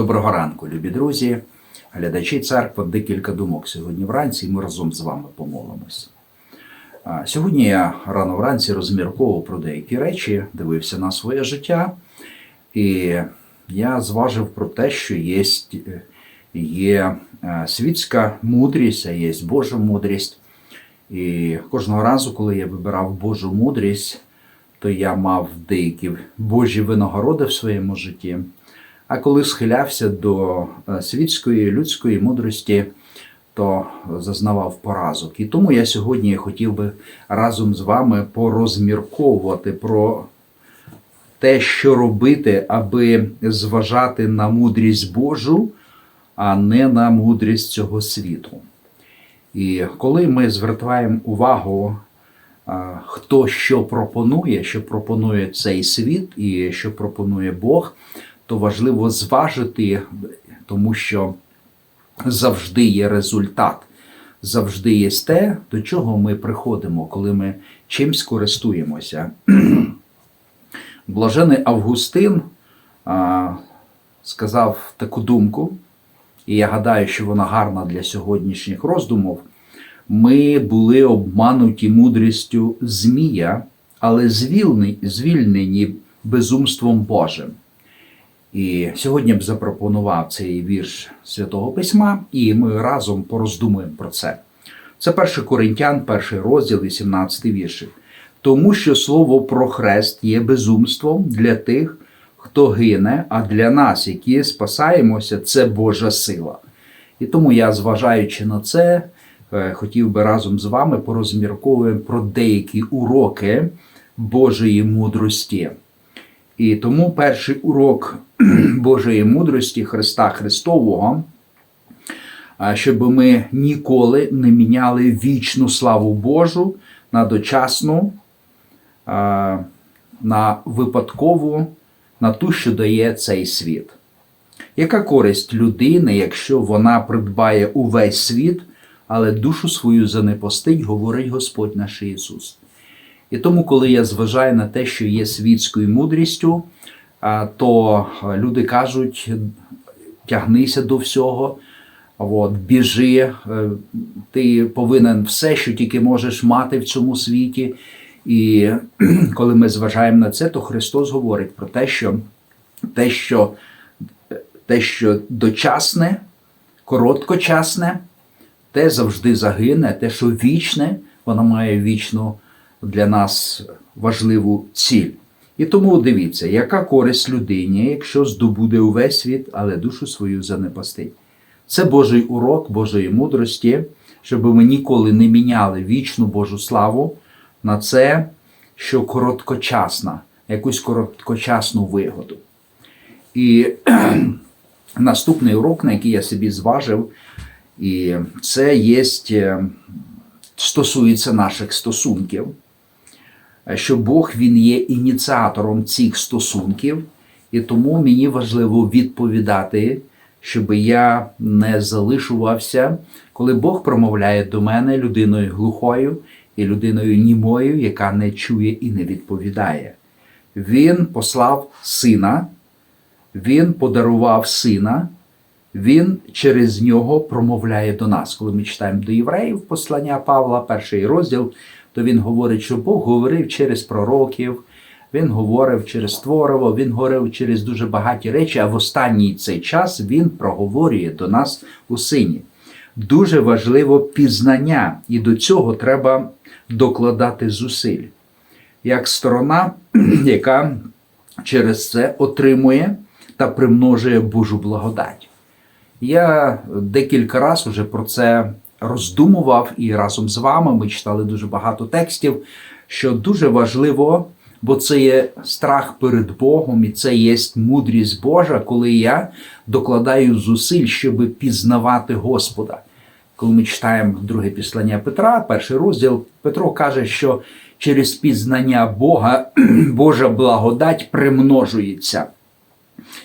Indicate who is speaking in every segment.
Speaker 1: Доброго ранку, любі друзі, глядачі церкви, декілька думок сьогодні вранці, і ми разом з вами помолимося. Сьогодні я рано вранці розмірковував про деякі речі, дивився на своє життя, і я зважив про те, що є, є е, світська мудрість, а є Божа мудрість. І кожного разу, коли я вибирав Божу мудрість, то я мав деякі Божі винагороди в своєму житті. А коли схилявся до е, світської людської мудрості, то зазнавав поразок. І тому я сьогодні хотів би разом з вами порозмірковувати про те, що робити, аби зважати на мудрість Божу, а не на мудрість цього світу. І коли ми звертаємо увагу, хто що пропонує, що пропонує цей світ і що пропонує Бог, то важливо зважити, тому що завжди є результат, завжди є те, до чого ми приходимо, коли ми чимсь користуємося. Блажений Августин а, сказав таку думку, і я гадаю, що вона гарна для сьогоднішніх роздумів. Ми були обмануті мудрістю Змія, але звільнені безумством Божим. І сьогодні б запропонував цей вірш Святого Письма, і ми разом пороздумуємо про це. Це 1 Коринтян, перший розділ, 18 віршик. Тому що слово про хрест є безумством для тих, хто гине, а для нас, які спасаємося, це Божа сила. І тому я, зважаючи на це, е, хотів би разом з вами порозмірковуємо про деякі уроки Божої мудрості. І тому перший урок Божої мудрості Христа Христового, щоб ми ніколи не міняли вічну славу Божу на дочасну, на випадкову, на ту, що дає цей світ. Яка користь людини, якщо вона придбає увесь світ, але душу свою занепостить, говорить Господь наш Ісус. І тому, коли я зважаю на те, що є світською мудрістю, то люди кажуть: тягнися до всього, от, біжи, е, ти повинен все, що тільки можеш мати в цьому світі. І коли ми зважаємо на це, то Христос говорить про те, що те, що, те, що дочасне, короткочасне, те завжди загине, те, що вічне, воно має вічну для нас важливу ціль. І тому дивіться, яка користь людині, якщо здобуде увесь світ, але душу свою занепастить. Це Божий урок Божої мудрості, щоб ми ніколи не міняли вічну Божу славу на це, що короткочасна, якусь короткочасну вигоду. І наступний урок, на який я собі зважив, і це є, стосується наших стосунків що Бог Він є ініціатором цих стосунків, і тому мені важливо відповідати, щоб я не залишувався, коли Бог промовляє до мене людиною глухою і людиною німою, яка не чує і не відповідає. Він послав сина, він подарував сина. Він через нього промовляє до нас. Коли ми читаємо до євреїв послання Павла, перший розділ, то він говорить, що Бог говорив через пророків, він говорив через Творово, він говорив через дуже багаті речі, а в останній цей час він проговорює до нас у сині. Дуже важливо пізнання, і до цього треба докладати зусиль. Як сторона, яка через це отримує та примножує Божу благодать. Я декілька разів вже про це роздумував і разом з вами ми читали дуже багато текстів, що дуже важливо, бо це є страх перед Богом, і це є мудрість Божа, коли я докладаю зусиль, щоб пізнавати Господа. Коли ми читаємо друге післання Петра, перший розділ, Петро каже, що через пізнання Бога Божа благодать примножується.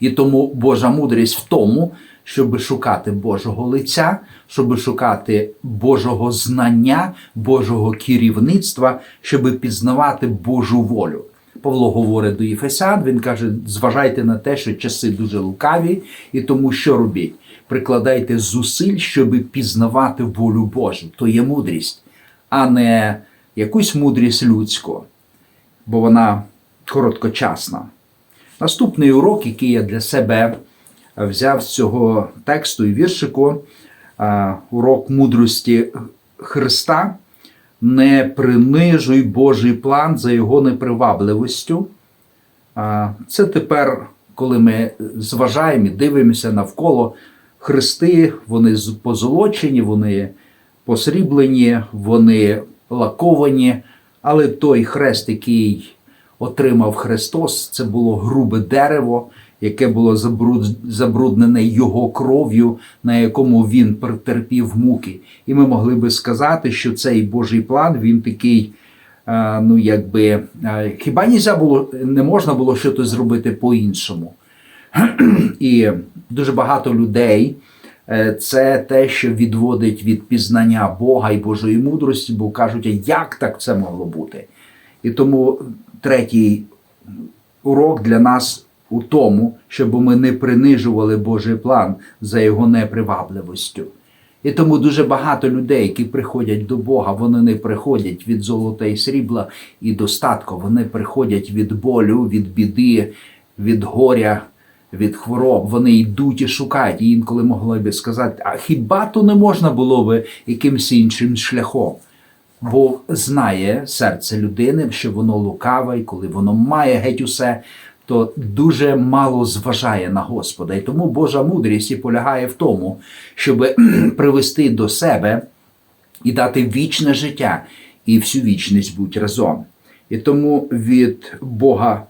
Speaker 1: І тому Божа мудрість в тому, щоб шукати Божого лиця, щоб шукати Божого знання, Божого керівництва, щоб пізнавати Божу волю. Павло говорить до Єфесян, він каже: зважайте на те, що часи дуже лукаві, і тому що робіть? Прикладайте зусиль, щоб пізнавати волю Божу. То є мудрість, а не якусь мудрість людську, бо вона короткочасна. Наступний урок, який я для себе взяв з цього тексту і віршику, урок мудрості Христа. Не принижуй Божий план за його непривабливістю. Це тепер, коли ми зважаємо і дивимося навколо хрести, вони позолочені, вони посріблені, вони лаковані. Але той хрест, який отримав Христос, це було грубе дерево, яке було забруд- забруднене його кров'ю, на якому він претерпів муки. І ми могли би сказати, що цей Божий план він такий. Ну, якби хіба нельзя було, не можна було щось зробити по-іншому. І дуже багато людей е, це те, що відводить від пізнання Бога і Божої мудрості, бо кажуть, а як так це могло бути? І тому третій урок для нас у тому, щоб ми не принижували Божий план за його непривабливістю. І тому дуже багато людей, які приходять до Бога, вони не приходять від золота і срібла і достатку, вони приходять від болю, від біди, від горя, від хвороб. Вони йдуть і шукають. І інколи могли би сказати, а хіба то не можна було би якимось іншим шляхом? Бог знає серце людини, що воно лукаве, і коли воно має геть усе, то дуже мало зважає на Господа. І тому Божа мудрість і полягає в тому, щоб привести до себе і дати вічне життя і всю вічність будь разом. І тому від Бога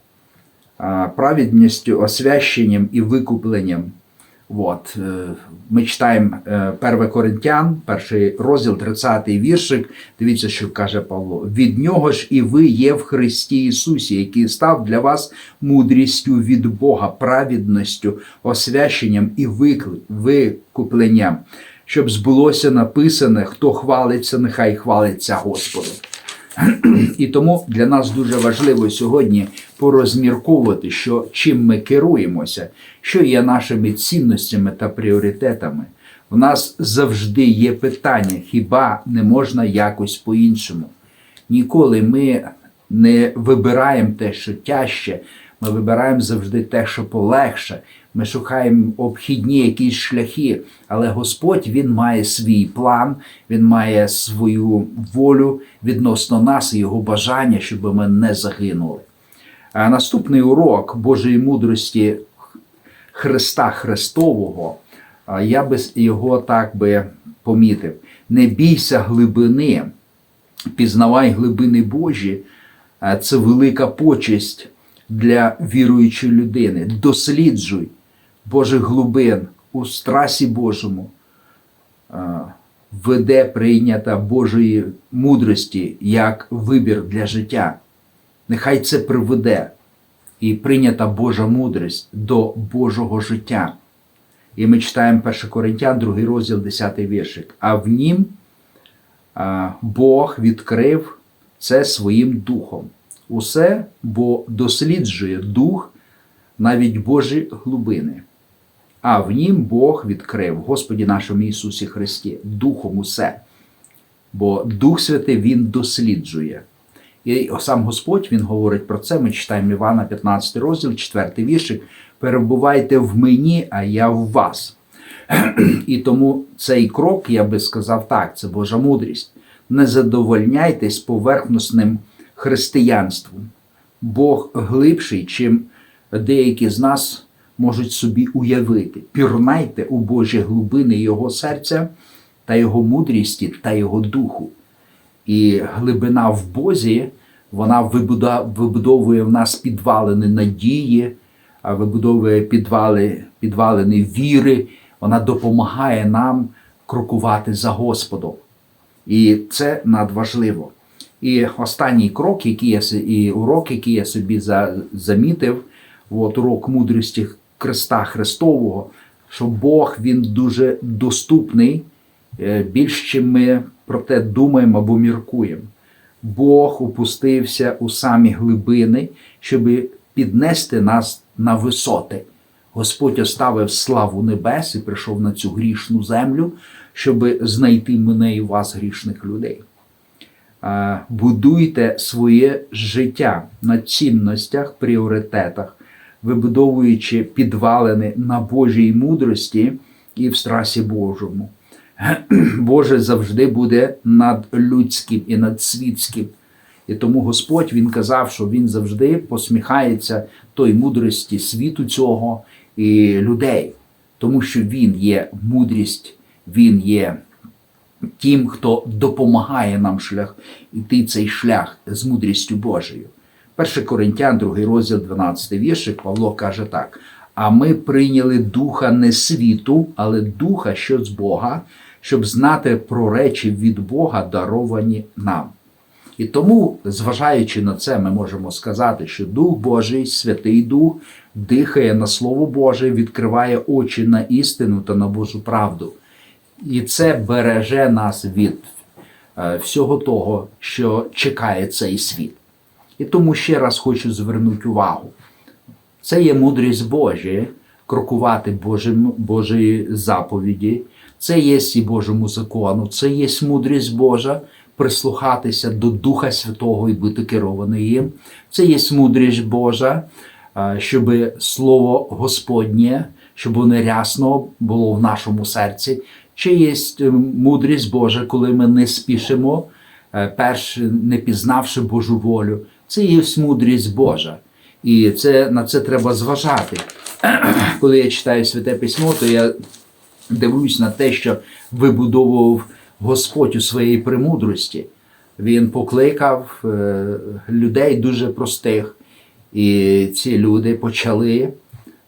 Speaker 1: праведністю, освященням і викупленням. От, е, ми читаємо е, 1 Коринтян, перший розділ, 30 віршик. Дивіться, що каже Павло. Від нього ж і ви є в Христі Ісусі, який став для вас мудрістю від Бога, праведністю, освященням і викупленням, щоб збулося написане, хто хвалиться, нехай хвалиться Господом. І тому для нас дуже важливо сьогодні порозмірковувати, що чим ми керуємося, що є нашими цінностями та пріоритетами. У нас завжди є питання, хіба не можна якось по-іншому? Ніколи ми не вибираємо те, що тяжче, ми вибираємо завжди те, що полегше. Ми шукаємо обхідні якісь шляхи, але Господь Він має свій план, Він має свою волю відносно нас і його бажання, щоб ми не загинули. А наступний урок Божої мудрості Христа Христового, я би його так би помітив. Не бійся глибини, пізнавай глибини Божі, це велика почесть для віруючої людини. Досліджуй Божих глибин у страсі Божому. Веде прийнята Божої мудрості як вибір для життя. Нехай це приведе і прийнята Божа мудрість до Божого життя. І ми читаємо 1 Коринтян, 2 розділ, 10 віршик. А в нім Бог відкрив це своїм духом. Усе, бо досліджує дух навіть Божі глибини. А в нім Бог відкрив, Господі нашому Ісусі Христі, Духом усе. Бо Дух Святий Він досліджує. І сам Господь Він говорить про це. Ми читаємо Івана, 15 розділ, 4 віршик. Перебувайте в мені, а я в вас. І тому цей крок, я би сказав так, це Божа мудрість. Не задовольняйтесь поверхносним християнством. Бог глибший, чим деякі з нас можуть собі уявити. Пірнайте у Божі глибини Його серця та Його мудрісті та Його духу. І глибина в Бозі, вона вибудовує в нас підвалини надії, вибудовує підвали, підвалини віри, вона допомагає нам крокувати за Господом. І це надважливо. І останній крок, який я і урок, який я собі замітив, от урок мудрості Христа Христового, що Бог він дуже доступний, е, більш чим ми про те думаємо або міркуємо. Бог опустився у самі глибини, щоб піднести нас на висоти. Господь оставив славу небес і прийшов на цю грішну землю, щоб знайти мене і вас, грішних людей. Е, Будуйте своє життя на цінностях, пріоритетах, вибудовуючи підвалини на Божій мудрості і в страсі Божому. Боже завжди буде над людським і над світським. І тому Господь Він казав, що Він завжди посміхається той мудрості світу цього і людей, тому що Він є мудрість, Він є тим, хто допомагає нам шлях іти цей шлях з мудрістю Божою. 1 Коринтян, 2 розділ, 12 віршик, Павло каже так: а ми прийняли духа не світу, але духа, що з Бога, щоб знати про речі від Бога, даровані нам. І тому, зважаючи на це, ми можемо сказати, що Дух Божий, Святий Дух, дихає на Слово Боже, відкриває очі на істину та на Божу правду. І це береже нас від е, всього того, що чекає цей світ. І тому ще раз хочу звернути увагу. Це є мудрість Божа, крокувати Божим, Божої заповіді, це є і Божому закону, це є мудрість Божа прислухатися до Духа Святого і бути керованим їм. Це є мудрість Божа, щоб Слово Господнє, щоб воно рясно було в нашому серці. Чи є мудрість Божа, коли ми не спішимо, е, перш не пізнавши Божу волю. Це є мудрість Божа. І це, на це треба зважати. Коли я читаю Святе Письмо, то я дивлюсь на те, що вибудовував Господь у своїй премудрості. Він покликав е, людей дуже простих, і ці люди почали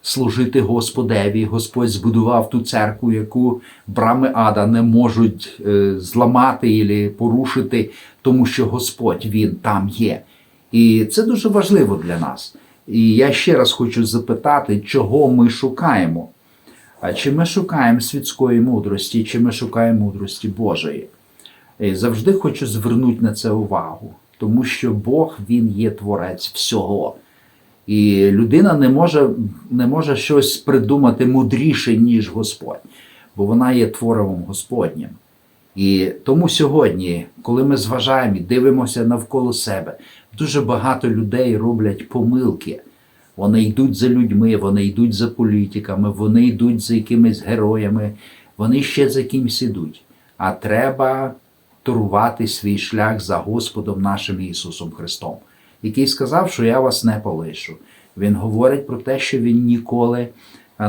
Speaker 1: служити Господеві. Господь збудував ту церкву, яку брами ада не можуть е, зламати і порушити, тому що Господь Він там є. І це дуже важливо для нас. І я ще раз хочу запитати, чого ми шукаємо. А чи ми шукаємо світської мудрості, чи ми шукаємо мудрості Божої? І завжди хочу звернути на це увагу, тому що Бог Він є творець всього. І людина не може не може щось придумати мудріше, ніж Господь, бо вона є творивом Господнім. І тому сьогодні, коли ми зважаємо і дивимося навколо себе, дуже багато людей роблять помилки. Вони йдуть за людьми, вони йдуть за політиками, вони йдуть за якимись героями, вони ще за кимсь ідуть. А треба турувати свій шлях за Господом нашим Ісусом Христом, який сказав, що я вас не полишу. Він говорить про те, що Він ніколи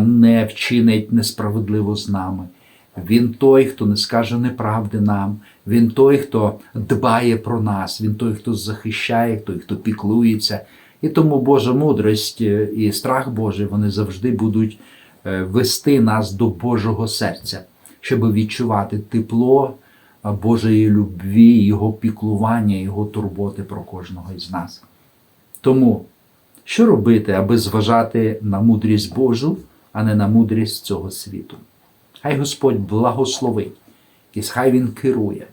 Speaker 1: не вчинить несправедливо з нами. Він той, хто не скаже неправди нам, він той, хто дбає про нас, він той, хто захищає, той, хто піклується. І тому Божа мудрість е, і страх Божий вони завжди будуть е, вести нас до Божого серця, щоб відчувати тепло Божої любві, Його піклування, Його турботи про кожного із нас. Тому, що робити, аби зважати на мудрість Божу, а не на мудрість цього світу? Хай Господь благословить, і хай Він керує.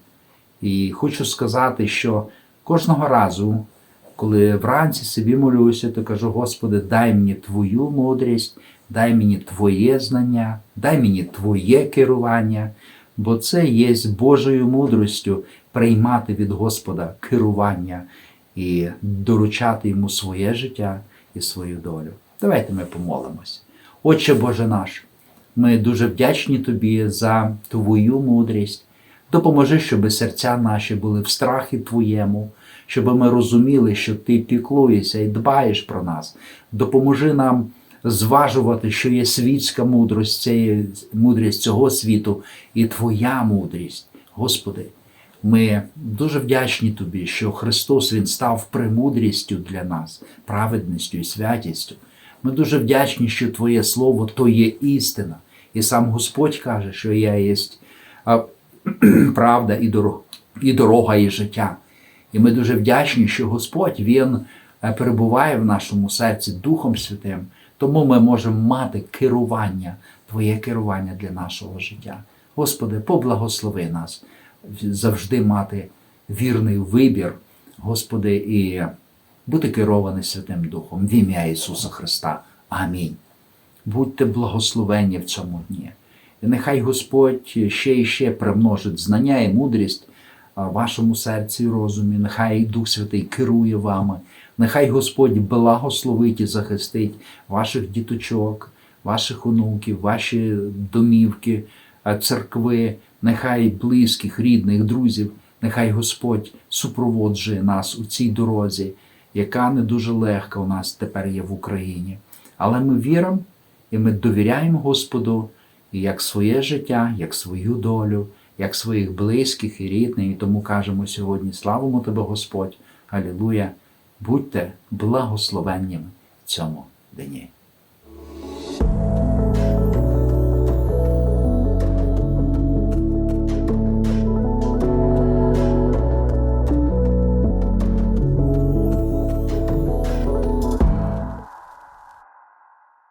Speaker 1: І хочу сказати, що кожного разу, коли вранці собі молюся, то кажу, Господи, дай мені Твою мудрість, дай мені Твоє знання, дай мені Твоє керування, бо це є Божою мудростю приймати від Господа керування і доручати йому своє життя і свою долю. Давайте ми помолимось. Отче Боже наш, ми дуже вдячні Тобі за Твою мудрість. Допоможи, щоб серця наші були в страхі Твоєму, щоб ми розуміли, що Ти піклуєшся і дбаєш про нас. Допоможи нам зважувати, що є світська мудрість, це є мудрість цього світу і Твоя мудрість. Господи, ми дуже вдячні Тобі, що Христос Він став премудрістю для нас, праведністю і святістю. Ми дуже вдячні, що Твоє Слово то є істина. І сам Господь каже, що я є правда і дорога, і дорога, і життя. І ми дуже вдячні, що Господь Він е, перебуває в нашому серці Духом Святим, тому ми можемо мати керування, Твоє керування для нашого життя. Господи, поблагослови нас завжди мати вірний вибір Господи, і бути керований Святим Духом в ім'я Ісуса Христа. Амінь. Будьте благословенні в цьому дні. І нехай Господь ще і ще примножить знання і мудрість в вашому серці і розумі. Нехай Дух Святий керує вами. Нехай Господь благословить і захистить ваших діточок, ваших онуків, ваші домівки, церкви, нехай близьких, рідних, друзів. Нехай Господь супроводжує нас у цій дорозі, яка не дуже легка у нас тепер є в Україні. Але ми віримо і ми довіряємо Господу і як своє життя, як свою долю, як своїх близьких і рідних. І тому кажемо сьогодні: славимо Тебе, Господь! Алілуя! Будьте благословеннями в цьому дні.